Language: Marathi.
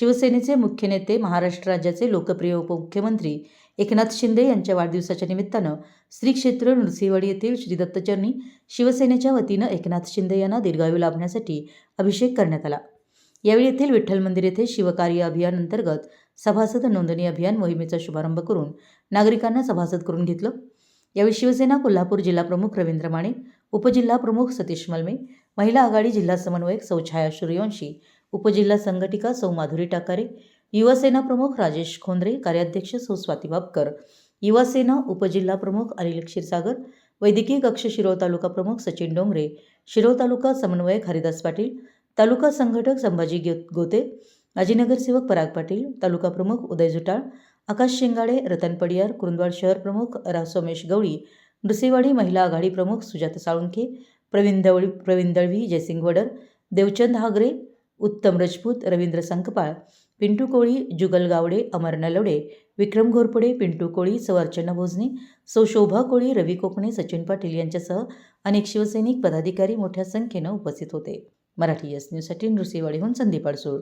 शिवसेनेचे मुख्य नेते महाराष्ट्र राज्याचे लोकप्रिय उपमुख्यमंत्री एकनाथ शिंदे यांच्या वाढदिवसाच्या निमित्तानं श्री क्षेत्र नृसिंहवाडी येथील श्री दत्तचरणी शिवसेनेच्या वतीनं एकनाथ शिंदे यांना दीर्घायू लाभण्यासाठी अभिषेक करण्यात आला. यावेळी येथील विठ्ठल मंदिर येथे शिवकार्य अभियान अंतर्गत सभासद नोंदणी अभियान मोहिमेचा शुभारंभ करून नागरिकांना सभासद करून घेतलं. यावेळी शिवसेना कोल्हापूर जिल्हा प्रमुख रवींद्र माने उपजिल्हा प्रमुख सतीश मलमे महिला आघाडी जिल्हा समन्वयक सौछाया सूर्यवंशी उपजिल्हा संघटिका सौमाधुरी टाकारे युवासेना प्रमुख राजेश खोंद्रे कार्याध्यक्ष सौ स्वाती बापकर युवासेना उपजिल्हा प्रमुख अनिल क्षीरसागर वैद्यकीय कक्ष शिरोळ तालुका प्रमुख सचिन डोंगरे शिरोळ तालुका समन्वयक हरिदास पाटील तालुका संघटक संभाजी गोते माजी नगरसेवक पराग पाटील तालुका प्रमुख उदय जुटाळ आकाश शेंगाडे रतन पडियार कुरुंदवाड शहर प्रमुख रा सोमेश गवळी नृसिंहवाडी महिला आघाडी प्रमुख सुजाता साळुंखे प्रवीण दवळी प्रवीण दळवी जयसिंग वडर देवचंद हागरे उत्तम रजपूत रवींद्र संकपाळ पिंटू कोळी जुगल गावडे अमर नलवडे विक्रम घोरपडे पिंटू कोळी सवर्चना भोजने सौ शोभा कोळी रवी कोकणे सचिन पाटील यांच्यासह अनेक शिवसैनिक पदाधिकारी मोठ्या संख्येनं उपस्थित होते. मराठी एस न्यूजसाठी नृसिंहवाडीहून संदीप अडसूळ.